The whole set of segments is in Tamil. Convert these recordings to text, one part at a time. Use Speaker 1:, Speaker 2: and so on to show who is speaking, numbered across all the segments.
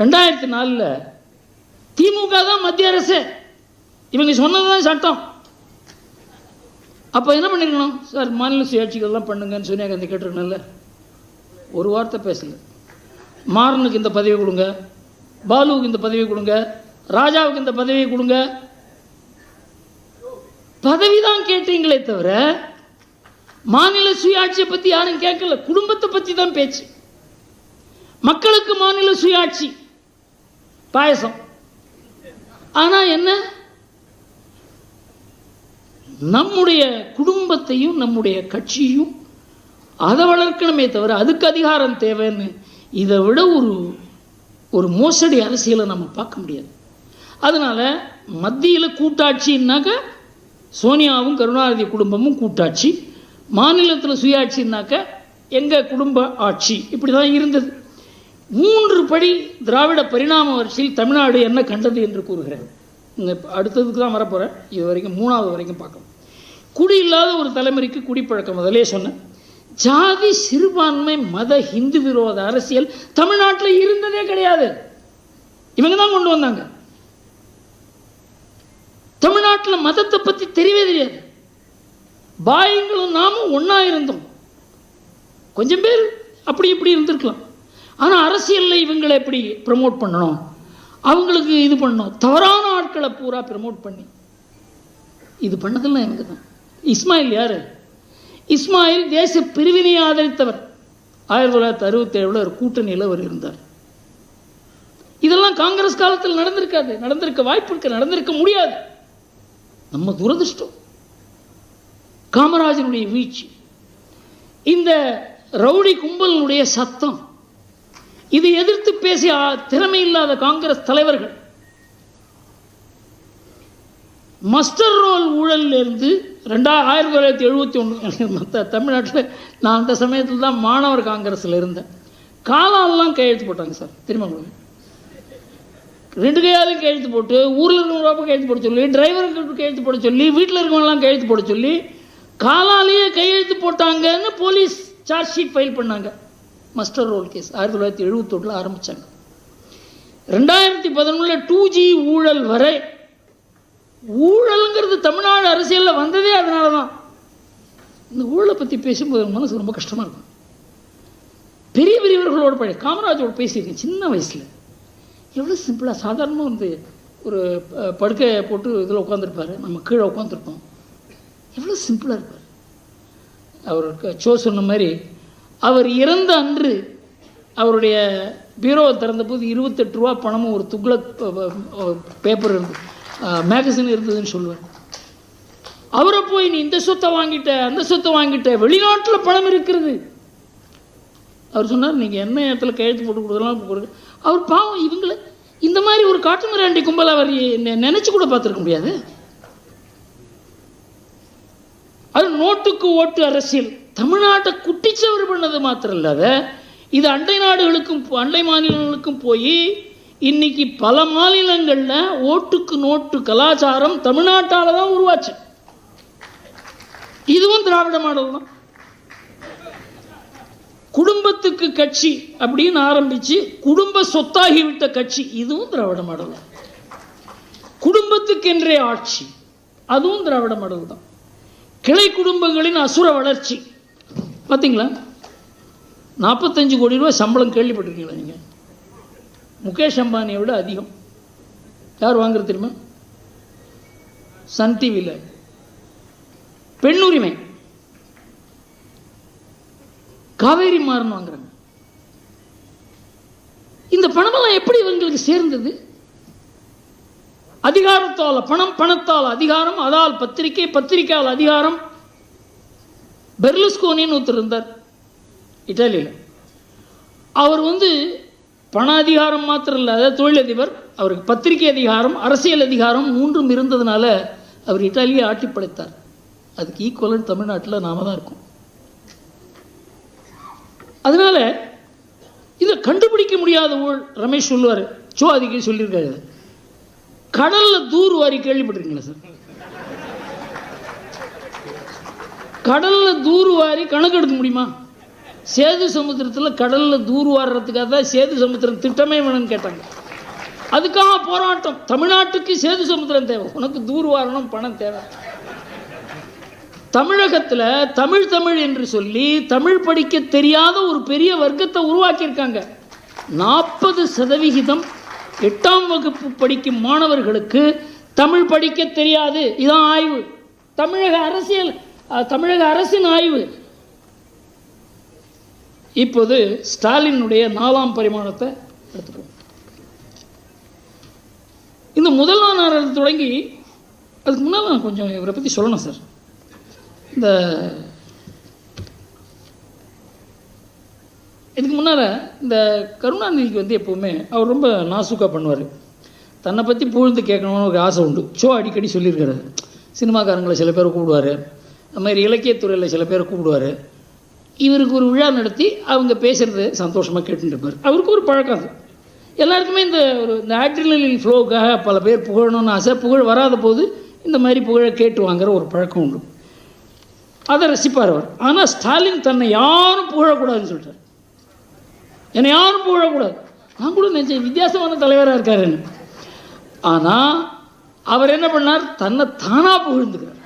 Speaker 1: ரெண்டாயிரத்தி நாலில் திமுக தான் மத்திய அரசு. இவங்க சொன்னது தான் சட்டம். அப்போ என்ன பண்ணிருக்கணும்? சார் மாநில சுயாட்சிகள்லாம் பண்ணுங்கன்னு சோனியா காந்தி கேட்டிருக்கணும்ல. ஒரு வார்த்தை பேசல. மாறனுக்கு இந்த பதவி கொடுங்க. பாலுவுக்கு இந்த பதவி கொடுங்க. ராஜாவுக்கு இந்த பதவி கொடுங்க. பதவி தான் கேட்டீங்களே தவிர மாநில சுயாட்சியை பற்றி யாரும் கேட்கல. குடும்பத்தை பற்றி தான் பேச்சு. மக்களுக்கு மாநில சுயாட்சி. பாயசம். ஆனா என்ன? நம்முடைய குடும்பத்தையும் நம்முடைய கட்சியும் அதை வளர்க்கணுமே தவிர அதுக்கு அதிகாரம் தேவைன்னு இதை விட ஒரு ஒரு மோசடி அரசியலை நம்ம பார்க்க முடியாது. அதனால மத்தியில் கூட்டாட்சின்னாக்க சோனியாவும் கருணாநிதி குடும்பமும் கூட்டாட்சி. மாநிலத்தில் சுயாட்சின்னாக்க எங்கள் குடும்ப ஆட்சி இப்படி தான் இருந்தது. மூன்று படி திராவிட பரிணாம வரிசையில் தமிழ்நாடு என்ன கண்டது என்று கூறுகிறேன் இந்த அடுத்ததுக்கு தான் வரப்போகிறேன் இது வரைக்கும் மூணாவது வரைக்கும் பார்க்கணும். குடி இல்லாத ஒரு தலைமுறைக்கு குடிப்பழக்கம். முதலே சொன்னேன். ஜாதி சிறுபான்மை மத ஹிந்து விரோத அரசியல் தமிழ்நாட்டில் இருந்ததே கிடையாது. இவங்க தான் கொண்டு வந்தாங்க. தமிழ்நாட்டில் மதத்தை பற்றி தெரியவே தெரியாது. பாயங்களும் நாமும் ஒன்றா இருந்தோம். கொஞ்சம் பேர் அப்படி இப்படி இருந்திருக்கலாம். ஆனால் அரசியலில் இவங்களை எப்படி ப்ரமோட் பண்ணணும்? அவங்களுக்கு இது பண்ணணும். தவறான ஆட்களை பூரா ப்ரமோட் பண்ணி. இது பண்ணதெல்லாம் எனக்கு தான். இஸ்மாயில் யார்? இஸ்மாயில் தேச பிரிவினை ஆதரித்தவர். ஆயிரத்தி தொள்ளாயிரத்தி அறுபத்தேழில் ஒரு கூட்டணியில் அவர் இருந்தார். இதெல்லாம் காங்கிரஸ் காலத்தில் நடந்திருக்காது. நடந்திருக்க வாய்ப்பு இருக்க. நடந்திருக்க முடியாது. நம்ம துரதிர்ஷ்டம். காமராஜனுடைய வீழ்ச்சி. இந்த ரவுடி கும்பலினுடைய சத்தம் இதை எதிர்த்து பேசிய திறமை இல்லாத காங்கிரஸ் தலைவர்கள் மஸ்டர் ரோல் ஊழலிலிருந்து ரெண்டா ஆயிரத்தி தொள்ளாயிரத்தி எழுபத்தி ஒன்று மற்ற தமிழ்நாட்டில் நான் அந்த சமயத்தில் தான் மாணவர் காங்கிரஸில் இருந்தேன். காலாலெலாம் கையெழுத்து போட்டாங்க சார் திரும்ப ரெண்டு கையாலையும் கையெழுத்து போட்டு ஊரில் இருக்கிறவங்க கையெழுத்து போட சொல்லி டிரைவருக்கு கையெழுத்து போட சொல்லி வீட்டில் இருக்கவங்கலாம் கையெழுத்து போட சொல்லி காலாலேயே கையெழுத்து போட்டாங்கன்னு போலீஸ் சார்ஜ் ஷீட் ஃபைல் பண்ணாங்க. மஸ்டர் ரோல் கேஸ் ஆயிரத்தி தொள்ளாயிரத்தி எழுபத்தொட்டில் ஆரம்பித்தாங்க ரெண்டாயிரத்தி பதினொன்றில் டூ ஜி ஊழல் வரை ஊழலுங்கிறது தமிழ்நாடு அரசியலில் வந்ததே அதனால தான் இந்த ஊழலை பற்றி பேசும்போது மனசு ரொம்ப கஷ்டமாக இருக்கும். பெரிய பெரியவர்களோட பழைய காமராஜோடு பேசியிருக்கேன் சின்ன வயசில். எவ்வளோ சிம்பிளாக சாதாரணமாக வந்து ஒரு படுக்கையை போட்டு இதில் உட்காந்துருப்பாரு நம்ம கீழே உட்காந்துருப்போம் எவ்வளோ சிம்பிளாக இருப்பார். அவர் சோ சொன்ன மாதிரி அவர் இறந்த அன்று அவருடைய பீரோவை திறந்தபோது இருபத்தெட்டு ரூபா பணமும் ஒரு துக்ளக் பேப்பர் இருந்தது மேகசின் இருந்ததுன்னு சொல்லுவார். அவரை போய் நீ இந்த சொத்தை வாங்கிட்ட அந்த சொத்தை வாங்கிட்ட வெளிநாட்டில் பணம் இருக்கிறது. அவர் சொன்னார் நீங்கள் என்ன இடத்துல கையெழுத்து போட்டு கொடுக்கலாம் கொடுக்க அவர் பாவம் இவங்களை இந்த மாதிரி ஒரு காட்டு மிராண்டி கும்பல் அவர் நெ- கூட பார்த்துருக்க முடியாது. அது நோட்டுக்கு ஓட்டு அரசியல். தமிழ்நாட்டை குட்டிச்சவர் பண்ணது மாத்திரம் இல்லாத இது அண்டை நாடுகளுக்கும் அண்டை மாநிலங்களுக்கும் போய் இன்னைக்கு பல மாநிலங்களில் ஓட்டுக்கு நோட்டு கலாச்சாரம் தமிழ்நாட்டால் தான் உருவாச்சு. இதுவும் திராவிட மாடல் தான். குடும்பத்துக்கு கட்சி அப்படின்னு ஆரம்பிச்சு குடும்ப சொத்தாகிவிட்ட கட்சி இதுவும் திராவிட மாடல் தான். குடும்பத்துக்கென்றே ஆட்சி அதுவும் திராவிட மாடல் தான். கிளை குடும்பங்களின் அசுர வளர்ச்சி. பார்த்தீங்களா நாற்பத்தஞ்சு கோடி ரூபாய் சம்பளம் கேள்விப்பட்டிருக்கீங்களா நீங்கள் முகேஷ் அம்பானியை விட அதிகம். யார் வாங்குறது தெரியுமா? சன் டிவியில். பெண்ணுரிமை காவேரி மாறன் வாங்குறாங்க. இந்த பணமெல்லாம் எப்படி இவங்களுக்கு சேர்ந்தது? அதிகாரத்தால் பணம் பணத்தால் அதிகாரம் அதால் பத்திரிகை பத்திரிகையால் அதிகாரம். பெர்லுஸ்கோனின்னு ஒருத்தர் இருந்தார் இட்டாலியில். அவர் வந்து பண அதிகாரம் மாத்திரம் இல்லாத தொழிலதிபர் அவருக்கு பத்திரிகை அதிகாரம் அரசியல் அதிகாரம் மூன்றும் இருந்ததுனால அவர் இட்டாலியை ஆட்டி படைத்தார். அதுக்கு ஈக்குவலன் தமிழ்நாட்டில் நாம தான் இருக்கோம். அதனால இதை கண்டுபிடிக்க முடியாத ஊழல் ரமேஷ் சொல்லுவார் சோ அதிகம் சொல்லியிருக்காரு. கடல்ல தூர் வாரி கேள்விப்பட்டிருக்கீங்களா சார் கடல்ல தூர் வாரி கணக்கு எடுக்க முடியுமா? சேது சமுத்திரத்தில் கடலில் தூர் வாடுறதுக்காக தான் சேது சமுத்திரம் திட்டமே வேணும்னு கேட்டாங்க. அதுக்காக போராட்டம். தமிழ்நாட்டுக்கு சேது சமுத்திரம் தேவை. உனக்கு தூர் வாரணும் பணம் தேவை. தமிழகத்தில் தமிழ் தமிழ் என்று சொல்லி தமிழ் படிக்க தெரியாத ஒரு பெரிய வர்க்கத்தை உருவாக்கியிருக்காங்க. நாற்பது சதவிகிதம் எட்டாம் வகுப்பு படிக்கும் மாணவர்களுக்கு தமிழ் படிக்க தெரியாது. இதான் ஆய்வு. தமிழக அரசியல் தமிழக அரசின் ஆய்வு. இப்போது ஸ்டாலினுடைய நாலாம் பரிமாணத்தை எடுத்துக்கணும் இந்த முதலாம் நாள் தொடங்கி அதுக்கு முன்னால் நான் கொஞ்சம் இவரை பற்றி சொல்லணும் சார். இந்த இதுக்கு முன்னால் இந்த கருணாநிதிக்கு வந்து எப்போவுமே அவர் ரொம்ப நாசுக்காக பண்ணுவார். தன்னை பற்றி புகழ்ந்து கேட்கணும்னு ஒரு ஆசை உண்டு. ஷோ அடிக்கடி சொல்லியிருக்காரு. சினிமாக்காரங்களை சில பேர் கூப்பிடுவார். அது மாதிரி இலக்கியத்துறையில் சில பேரை கூப்பிடுவார். இவருக்கு ஒரு விழா நடத்தி அவங்க பேசுகிறது சந்தோஷமாக கேட்டுருப்பார் அவருக்கு ஒரு பழக்கம் அது. எல்லாருக்குமே இந்த ஒரு இந்த ஆட்ரினலின் ஃப்ளோக்காக பல பேர் புகழணும்னு ஆசை புகழ் வராத போது இந்த மாதிரி புகழை கேட்டு வாங்குற ஒரு பழக்கம் உண்டு. அதை ரசிப்பார் அவர். ஆனால் ஸ்டாலின் தன்னை யாரும் புகழக்கூடாதுன்னு சொல்லிட்டார். என்னை யாரும் புகழக்கூடாது. நான் கூட நினச்சேன் வித்தியாசமான தலைவராக இருக்காருன்னு ஆனால் அவர் என்ன பண்ணார்? தன்னை தானாக புகழ்ந்துக்கிறார்.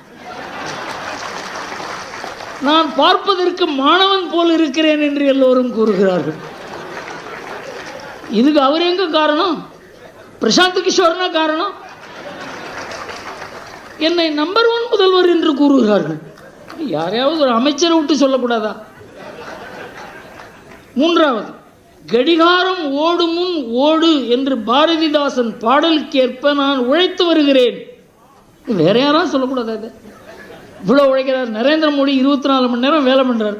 Speaker 1: நான் பார்ப்பதற்கு மாணவன் போல் இருக்கிறேன் என்று எல்லோரும் கூறுகிறார்கள். இதுக்கு அவர் எங்க காரணம்? பிரசாந்த் கிஷோர்னா காரணம்? என்னை நம்பர் ஒன் முதல்வர் என்று கூறுகிறார்கள். யாரையாவது ஒரு அமைச்சரை விட்டு சொல்லக்கூடாதா? மூன்றாவது கடிகாரம் ஓடும் முன் ஓடு என்று பாரதிதாசன் பாடலுக்கேற்ப நான் உழைத்து வருகிறேன். வேற யாரும் சொல்லக்கூடாதா இது? இவ்வளோ உழைக்கிறார். நரேந்திர மோடி இருபத்தி நாலு மணி நேரம் வேலை பண்ணுறார்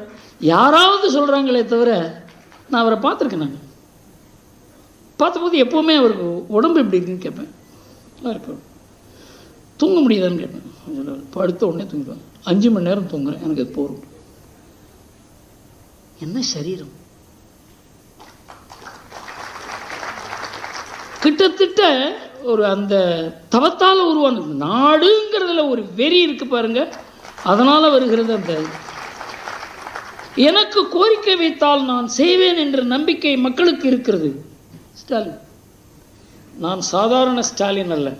Speaker 1: யாராவது சொல்கிறாங்களே தவிர நான் அவரை பார்த்துருக்கேன் நாங்கள் பார்த்தபோது எப்போவுமே அவருக்கு உடம்பு எப்படி இருக்குன்னு கேட்பேன். நல்லா தூங்க முடியுதான்னு கேட்பேன். படுத்த உடனே தூங்கிடுவாங்க அஞ்சு மணி நேரம் தூங்குறேன். எனக்கு அது போகும் என்ன சரீரம்? கிட்டத்தட்ட ஒரு அந்த தவத்தால் உருவான நாடுங்கிறதுல ஒரு வெறி இருக்கு பாருங்க. அதனால் வருகிறது அந்த எனக்கு கோரிக்கை வைத்தால் நான் செய்வேன் என்ற நம்பிக்கை மக்களுக்கு இருக்கிறது. ஸ்டாலின். நான் சாதாரண ஸ்டாலின் அல்ல.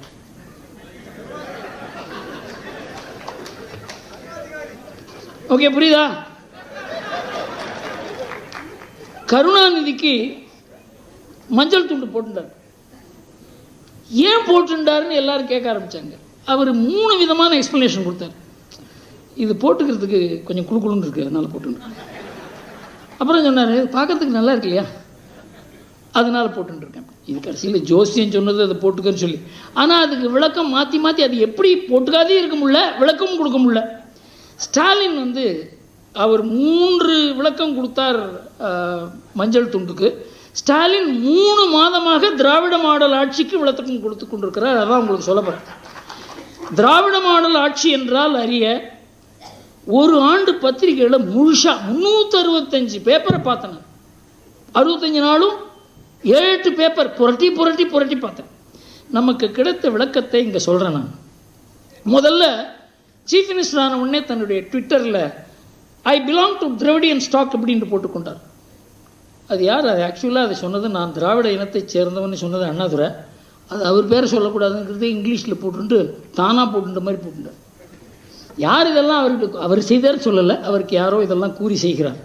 Speaker 1: ஓகே புரியுதா? கருணாநிதிக்கு மஞ்சள் துண்டு போட்டிருந்தார். ஏன் போட்டுண்டாருன்னு எல்லாரும் கேட்க ஆரம்பித்தாங்க அவர் மூணு விதமான எக்ஸ்ப்ளனேஷன் கொடுத்தார். இது போட்டுக்கிறதுக்கு கொஞ்சம் குழு குழுன்னு இருக்கு அதனால் போட்டுருக்கேன் அப்புறம் சொன்னார் பார்க்குறதுக்கு நல்லா இருக்கு இல்லையா? அதனால் போட்டுருக்கேன் இது கடைசியில் ஜோசியம் சொன்னது அதை போட்டுக்கன்னு சொல்லி. ஆனால் அதுக்கு விளக்கம் மாற்றி மாற்றி அது எப்படி போட்டுக்காதே இருக்க முடியல விளக்கமும் கொடுக்க முடியல. ஸ்டாலின் வந்து அவர் மூன்று விளக்கம் கொடுத்தார் மஞ்சள் துண்டுக்கு. ஸ்டாலின் மூணு மாதமாக திராவிட மாடல் ஆட்சிக்கு விளக்கம் கொடுத்து கொண்டிருக்கிறார். அதான் உங்களுக்கு சொல்லப்படுறேன் திராவிட மாடல் ஆட்சி என்றால் அறிய ஒரு ஆண்டு பத்திரிகையில் முழுசாக முந்நூற்றி அறுபத்தஞ்சு பேப்பரை பார்த்தேன். அறுபத்தஞ்சு நாளும் ஏழு எட்டு பேப்பர் புரட்டி புரட்டி புரட்டி பார்த்தேன். நமக்கு கிடைத்த விளக்கத்தை இங்கே சொல்கிறேன் நான். முதல்ல சீஃப் மினிஸ்டர் ஆன உடனே தன்னுடைய ட்விட்டரில் I belong to Dravidian stock அப்படின்ட்டு போட்டுக்கொண்டார் அது யார்? அது ஆக்சுவலாக அதை சொன்னது நான் திராவிட இனத்தைச் சேர்ந்தவன்னு சொன்னது அண்ணாதுரை. அது அவர் பேரை சொல்லக்கூடாதுங்கிறது இங்கிலீஷில் போட்டுட்டு தானாக போட்டுன்ற மாதிரி போட்டுட்டார் யார் இதெல்லாம் அவருக்கு அவர் செய்தார் சொல்லலை அவருக்கு யாரோ இதெல்லாம் கூறி செய்கிறார்.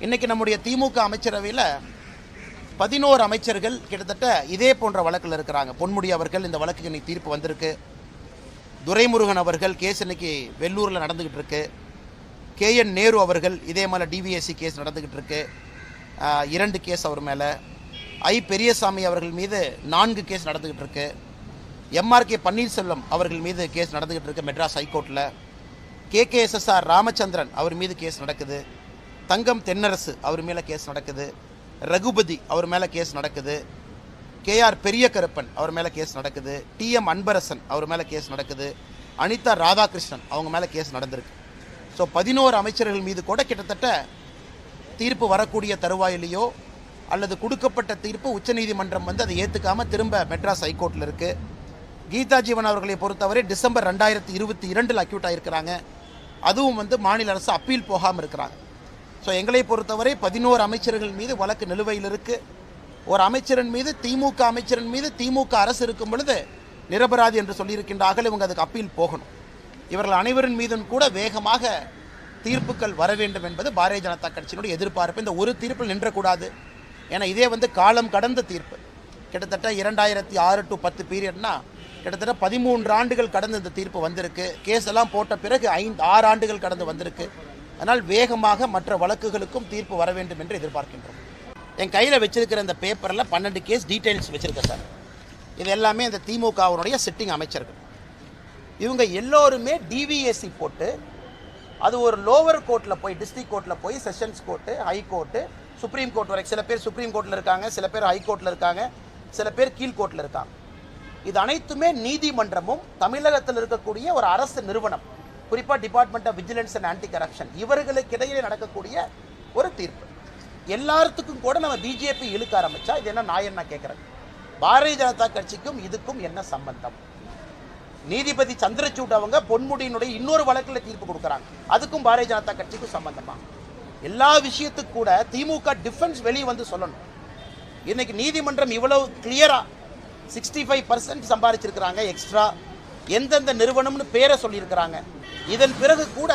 Speaker 2: இன்னைக்கு நம்முடைய திமுக அமைச்சரவையில் பதினோரு அமைச்சர்கள் கிட்டத்தட்ட இதே போன்ற வழக்கில் இருக்கிறாங்க. பொன்முடி அவர்கள் இந்த வழக்குக்கு இன்னைக்கு தீர்ப்பு வந்திருக்கு. துரைமுருகன் அவர்கள் கேஸ் இன்னைக்கு வெள்ளூரில் நடந்துக்கிட்டு இருக்கு. கே என் நேரு அவர்கள் இதே மாதிரி டிவிஎஸ்சி கேஸ் நடந்துக்கிட்டு இருக்கு. இரண்டு கேஸ் அவர் மேலே. ஐ பெரியசாமி அவர்கள் மீது நான்கு கேஸ் நடந்துக்கிட்டு இருக்கு. எம்ஆர்கே பன்னீர்செல்வம் அவர்கள் மீது கேஸ் நடந்துக்கிட்டு இருக்கு மெட்ராஸ் ஹைகோர்ட்டில் கேகேஎஸ்எஸ்ஆர் ராமச்சந்திரன் அவர் மீது கேஸ் நடக்குது. தங்கம் தென்னரசு அவர் மேலே கேஸ் நடக்குது. ரகுபதி அவர் மேலே கேஸ் நடக்குது. கேஆர் பெரிய கருப்பன் அவர் மேலே கேஸ் நடக்குது. டிஎம் அன்பரசன் அவர் மேலே கேஸ் நடக்குது. அனிதா ராதாகிருஷ்ணன் அவங்க மேலே கேஸ் நடந்திருக்கு. ஸோ பதினோரு அமைச்சர்கள் மீது கூட கிட்டத்தட்ட தீர்ப்பு வரக்கூடிய தருவாயிலேயோ அல்லது கொடுக்கப்பட்ட தீர்ப்பு உச்சநீதிமன்றம் வந்து அதை ஏற்றுக்காமல் திரும்ப மெட்ராஸ் ஹைகோர்ட்டில் இருக்குது கீதா ஜீவன் அவர்களை பொறுத்தவரை டிசம்பர் ரெண்டாயிரத்தி இருபத்தி இரண்டில் அக்யூட் ஆகிருக்கிறாங்க அதுவும் வந்து மாநில அரசு அப்பீல் போகாமல் இருக்கிறாங்க. ஸோ எங்களை பொறுத்தவரை பதினோரு அமைச்சர்கள் மீது வழக்கு நிலுவையில் இருக்குது ஒரு அமைச்சரின் மீது திமுக அமைச்சரின் மீது திமுக அரசு இருக்கும் பொழுது நிரபராதி என்று சொல்லியிருக்கின்றார்கள் இவங்க அதுக்கு அப்பீல் போகணும். இவர்கள் அனைவரின் மீதும் கூட வேகமாக தீர்ப்புகள் வர வேண்டும் என்பது பாரதிய ஜனதா கட்சியினுடைய எதிர்பார்ப்பு. இந்த ஒரு தீர்ப்பில் நின்றக்கூடாது. ஏன்னா இதே வந்து காலம் கடந்த தீர்ப்பு. கிட்டத்தட்ட இரண்டாயிரத்தி ஆறு டு பத்து பீரியட்னா கிட்டத்தட்ட பதிமூன்று ஆண்டுகள் கடந்து இந்த தீர்ப்பு வந்திருக்கு. கேஸ் எல்லாம் போட்ட பிறகு ஐந்து ஆறு ஆண்டுகள் கடந்து வந்திருக்கு. அதனால் வேகமாக மற்ற வழக்குகளுக்கும் தீர்ப்பு வர வேண்டும் என்று எதிர்பார்க்கின்றோம். என் கையில் வச்சிருக்கிற இந்த பேப்பரில் பன்னெண்டு கேஸ் டீட்டெயில்ஸ் வச்சுருக்கேன் சார். இது எல்லாமே இந்த திமுகவினுடைய சிட்டிங் அமைச்சர்கள். இவங்க எல்லோருமே டிவிஎஸ்சி போட்டு அது ஒரு லோவர் கோர்ட்டில் போய் டிஸ்ட்ரிக்ட் கோர்ட்டில் போய் sessions court high court supreme court வரைக்கும் சில பேர் சுப்ரீம் கோர்ட்டில் இருக்காங்க சில பேர் ஹை கோர்ட்டில் இருக்காங்க சில பேர் கீழ் கோர்ட்டில் இருக்காங்க. இது அனைத்துமே நீதிமன்றமும் தமிழகத்தில் இருக்கக்கூடிய ஒரு அரசு நிறுவனம். குறிப்பாக department of vigilance and anti corruption இவர்களுக்கு இடையிலே நடக்கக்கூடிய ஒரு தீர்ப்பு. எல்லாத்துக்கும் கூட நம்ம பிஜேபி இழுக்க ஆரம்பித்தா இது என்ன நான் என்ன கேட்குறேன் பாரதிய ஜனதா கட்சிக்கும் இதுக்கும் என்ன சம்பந்தம்? நீதிபதி சந்திரசூட் அவங்க பொன்முடியினுடைய இன்னொரு வழக்கில் தீர்ப்பு கொடுக்குறாங்க. அதுக்கும் பாரதிய ஜனதா கட்சிக்கும் சம்பந்தமா? எல்லா விஷயத்துக்கு கூட திமுக டிஃபென்ஸ் வெளியே வந்து சொல்லணும். இன்னைக்கு நீதிமன்றம் இவ்வளவு கிளியரா சிக்ஸ்டி ஃபைவ் பர்சன்ட் சம்பாதிச்சிருக்கிறாங்க எக்ஸ்ட்ரா எந்தெந்த நிறுவனம்னு பேரை சொல்லியிருக்கிறாங்க. இதன் பிறகு கூட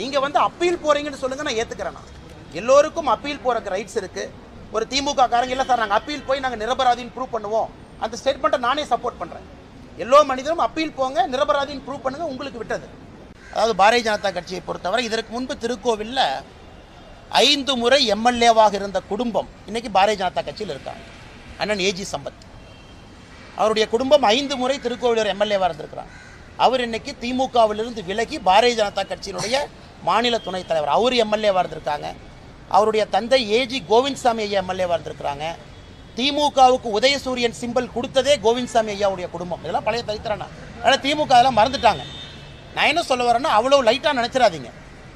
Speaker 2: நீங்கள் வந்து அப்பீல் போகிறீங்கன்னு சொல்லுங்க நான் ஏத்துக்கிறேன் நான். எல்லோருக்கும் அப்பீல் போகிறக்கு ரைட்ஸ் இருக்குது ஒரு திமுக காரங்க இல்லை சார் நாங்கள் அப்பீல் போய் நாங்கள் நிரபராதின்னு ப்ரூவ் பண்ணுவோம். அந்த ஸ்டேட்மெண்ட்டை நானே சப்போர்ட் பண்ணுறேன் எல்லோ மனிதரும் அப்பீல் போங்க நிரபராதின்னு ப்ரூவ் பண்ணுங்க உங்களுக்கு விட்டது. அதாவது பாரதிய ஜனதா கட்சியை பொறுத்தவரை இதற்கு முன்பு திருக்கோவிலில் ஐந்து முறை எம்எல்ஏவாக இருந்த குடும்பம் இன்னைக்கு பாரதிய ஜனதா கட்சியில் இருக்காங்க. அண்ணன் ஏஜி சம்பத். அவருடைய குடும்பம் ஐந்து முறை திருக்கோவிலூர் எம்எல்ஏவாக இருந்திருக்கிறார். அவர் இன்னைக்கு திமுகவிலிருந்து விலகி பாரதிய ஜனதா கட்சியினுடைய மாநில துணைத் தலைவர். அவர் எம்எல்ஏவாக இருந்திருக்காங்க. அவருடைய தந்தை ஏஜி கோவிந்த்சாமி ஐயா எம்எல்ஏவாக இருந்திருக்கிறாங்க. திமுகவுக்கு உதயசூரியன் சிம்பல் கொடுத்ததே கோவிந்த்சாமி ஐயாவுடைய குடும்பம். இதெல்லாம் பழைய தரித்திரனா அதனால் திமுக அதெல்லாம் மறந்துட்டாங்க. நான் என்ன சொல்ல வரேன்னா அவ்வளோ லைட்டாக நினச்சிடாதீங்க.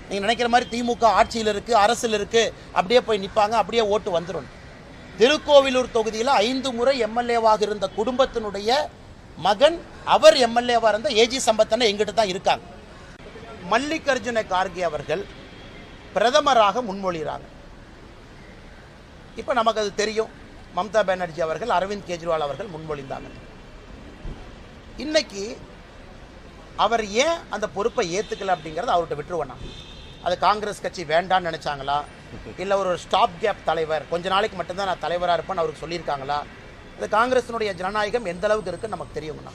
Speaker 2: நீங்கள் நினைக்கிற மாதிரி திமுக ஆட்சியில் இருக்குது அரசில் இருக்குது அப்படியே போய் நிற்பாங்க அப்படியே ஓட்டு வந்துடும் திருக்கோவிலூர் தொகுதியில் ஐந்து முறை எம்எல்ஏவாக இருந்த குடும்பத்தினுடைய மகன் அவர் எம்எல்ஏவாக இருந்த ஏஜி சம்பத்தனை எங்கிட்ட தான் இருக்காங்க. மல்லிகார்ஜுன கார்கே அவர்கள் பிரதமராக முன்மொழிகிறாங்க. இப்போ நமக்கு அது தெரியும். மம்தா பானர்ஜி அவர்கள் அரவிந்த் கெஜ்ரிவால் அவர்கள் முன்மொழிந்தாங்க இன்னைக்கு அவர் ஏன் அந்த பொறுப்பை ஏற்றுக்கல அப்படிங்கிறத அவர்கிட்ட விட்டுருவேன் நான். அது காங்கிரஸ் கட்சி வேண்டான்னு நினைச்சாங்களா? இல்லை ஒரு ஸ்டாப் கேப் தலைவர் கொஞ்ச நாளைக்கு மட்டும்தான் நான் தலைவராக இருப்பேன்னு அவருக்கு சொல்லியிருக்காங்களா? இது காங்கிரஸினுடைய ஜனநாயகம் எந்த அளவுக்கு இருக்குன்னு நமக்கு தெரியுங்கண்ணா.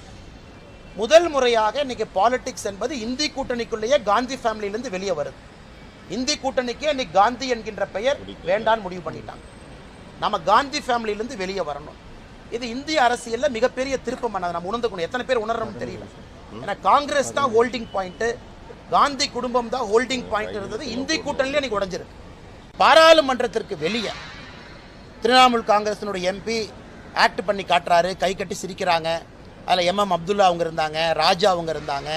Speaker 2: முதல் முறையாக இன்னைக்கு பாலிடிக்ஸ் என்பது இந்தி கூட்டணிக்குள்ளேயே காந்தி ஃபேமிலியிலேருந்து வெளியே வருது. இந்தி கூட்டணிக்கே இன்னைக்கு காந்தி என்கின்ற பெயர் வேண்டான்னு முடிவு பண்ணிட்டாங்க. நம்ம காந்தி ஃபேமிலியிலேருந்து வெளியே வரணும். இது இந்திய அரசியலில் மிகப்பெரிய திருப்பம் அதை நம்ம உணர்ந்துக்கணும் எத்தனை பேர் உணர்றோம்னு தெரியல. ஏன்னா காங்கிரஸ் தான் ஹோல்டிங் பாயிண்ட்டு காந்தி குடும்பம் தான் ஹோல்டிங் பாயிண்ட் இருந்தது. இந்தி கூட்டணியிலே இன்னைக்கு உடஞ்சிருக்கு. பாராளுமன்றத்திற்கு வெளியே திரிணாமுல் காங்கிரஸினுடைய எம்பி ஆக்ட் பண்ணி காட்டுறாரு. கை கட்டி சிரிக்கிறாங்க. அதில் எம்எம் அப்துல்லா அவங்க இருந்தாங்க. ராஜா அவங்க இருந்தாங்க.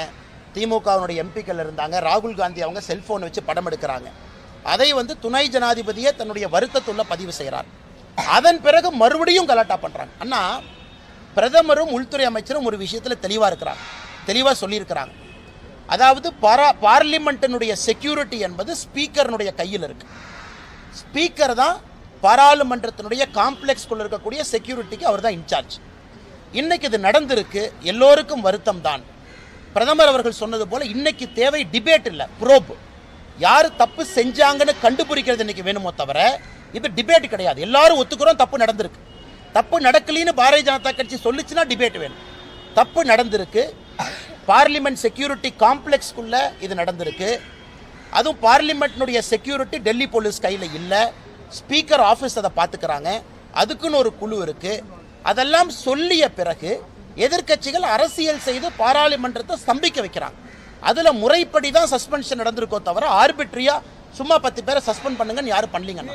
Speaker 2: திமுகவினுடைய எம்பிக்கள் இருந்தாங்க. ராகுல் காந்தி அவங்க செல்போன் வச்சு படம் எடுக்கிறாங்க. அதை வந்து துணை ஜனாதிபதியே தன்னுடைய வருத்தத்துள்ள பதிவு செய்கிறார் அதன் பிறகு மறுபடியும் கலாட்டா பண்ணுறாங்க அண்ணா பிரதமரும் உள்துறை அமைச்சரும் ஒரு விஷயத்தில் தெளிவாக இருக்கிறாங்க. தெளிவாக சொல்லியிருக்கிறாங்க. அதாவது பாரா பார்லிமெண்ட்டினுடைய செக்யூரிட்டி என்பது ஸ்பீக்கர்னுடைய கையில் இருக்கு. ஸ்பீக்கர் தான் பாராளுமன்றத்தினுடைய காம்ப்ளெக்ஸ்குள்ள இருக்கக்கூடிய செக்யூரிட்டிக்கு அவர் தான் இன்சார்ஜ். இன்னைக்கு இது நடந்திருக்கு எல்லோருக்கும் வருத்தம் தான். பிரதமர் அவர்கள் சொன்னது போல இன்னைக்கு தேவை டிபேட் இல்லை ப்ரோப். யார் தப்பு செஞ்சாங்கன்னு கண்டுபிடிக்கிறது இன்னைக்கு வேணுமோ தவிர இது டிபேட் கிடையாது. எல்லாரும் ஒத்துக்கிறோம் தப்பு நடந்திருக்கு. தப்பு நடக்கலின்னு பாரதிய ஜனதா கட்சி சொல்லுச்சுன்னா டிபேட் வேணும். தப்பு நடந்திருக்கு. பார்லிமெண்ட் செக்யூரிட்டி காம்ப்ளெக்ஸ்க்குள்ள இது நடந்திருக்கு. அதுவும் பார்லிமெண்ட்னுடைய செக்யூரிட்டி டெல்லி போலீஸ் கையில் இல்லை. ஸ்பீக்கர் ஆஃபீஸ் அதை பார்த்துக்கிறாங்க. அதுக்குன்னு ஒரு குழு இருக்கு. அதெல்லாம் சொல்லிய பிறகு எதிர்க்கட்சிகள் அரசியல் செய்து பாராளுமன்றத்தை ஸ்தம்பிக்க வைக்கிறாங்க. அதில் முறைப்படி தான் சஸ்பென்ஷன் நடந்திருக்கோ தவிர ஆர்பிட்ரியா சும்மா பத்து பேரை சஸ்பெண்ட் பண்ணுங்கன்னு யாரும் பண்ணலீங்கன்னா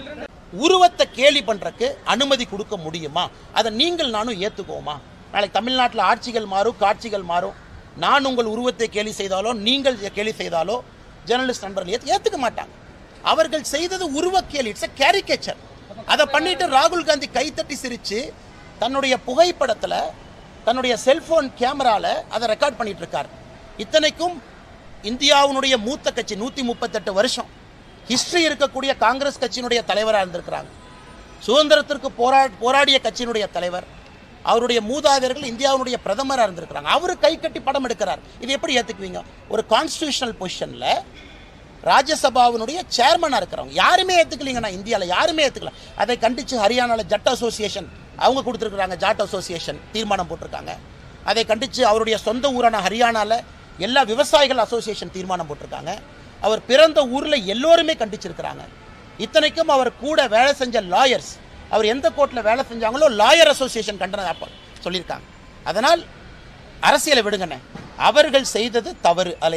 Speaker 2: உருவத்தை கேலி பண்ணுறக்கு அனுமதி கொடுக்க முடியுமா? அதை நீங்கள் நானும் ஏற்றுக்குவோமா நாளைக்கு தமிழ்நாட்டில் ஆட்சிகள் மாறும் காட்சிகள் மாறும். நான் உங்கள் உருவத்தை கேலி செய்தாலோ நீங்கள் கேலி செய்தாலோ ஜெர்னலிஸ்ட் நண்பர்கள் ஏற்று ஏற்றுக்க மாட்டாங்க. அவர்கள் செய்தது உருவ கேலி இட்ஸ் அ கேரிகேச்சர் அதை பண்ணிட்டு ராகுல் காந்தி கைத்தட்டி சிரித்து தன்னுடைய புகைப்படத்தில் தன்னுடைய செல்ஃபோன் கேமராவில் அதை ரெக்கார்ட் பண்ணிகிட்டு இருக்கார். இத்தனைக்கும் இந்தியாவினுடைய மூத்த கட்சி நூற்றி முப்பத்தெட்டு வருஷம். ஹிஸ்டரி இருக்கக்கூடிய காங்கிரஸ் கட்சியினுடைய தலைவராக இருந்திருக்கிறாங்க. சுதந்திரத்திற்கு போரா போராடிய கட்சியினுடைய தலைவர் அவருடைய மூதாதையர்கள் இந்தியாவுடைய பிரதமராக இருந்திருக்கிறாங்க. அவர் கை கட்டி படம் எடுக்கிறார். இது எப்படி ஏற்றுக்குவீங்க ஒரு கான்ஸ்டியூஷனல் பொசிஷனில் ராஜ்யசபாவினுடைய சேர்மனாக இருக்கிறவங்க. யாருமே ஏற்றுக்கலீங்கண்ணா இந்தியாவில் யாருமே ஏற்றுக்கல அதை கண்டித்து ஹரியானாவில் ஜட் அசோசியேஷன் அவங்க கொடுத்துருக்குறாங்க. ஜாட் அசோசியேஷன் தீர்மானம் போட்டிருக்காங்க. அதை கண்டித்து அவருடைய சொந்த ஊரான ஹரியானாவில் எல்லா விவசாயிகள் அசோசியேஷன் தீர்மானம் போட்டிருக்காங்க. அவர் பிறந்த ஊரில் எல்லோருமே கண்டிச்சிருக்கிறாங்க. இத்தனைக்கும் அவர் கூட வேலை செஞ்ச லாயர்ஸ் அவர் எந்த கோர்ட்டில் வேலை செஞ்சாங்களோ லாயர் அசோசியேஷன் கண்டனம் சொல்லியிருக்காங்க. அதனால் அரசியலை விடுங்கண்ணே. அவர்கள் செய்தது தவறு அதில்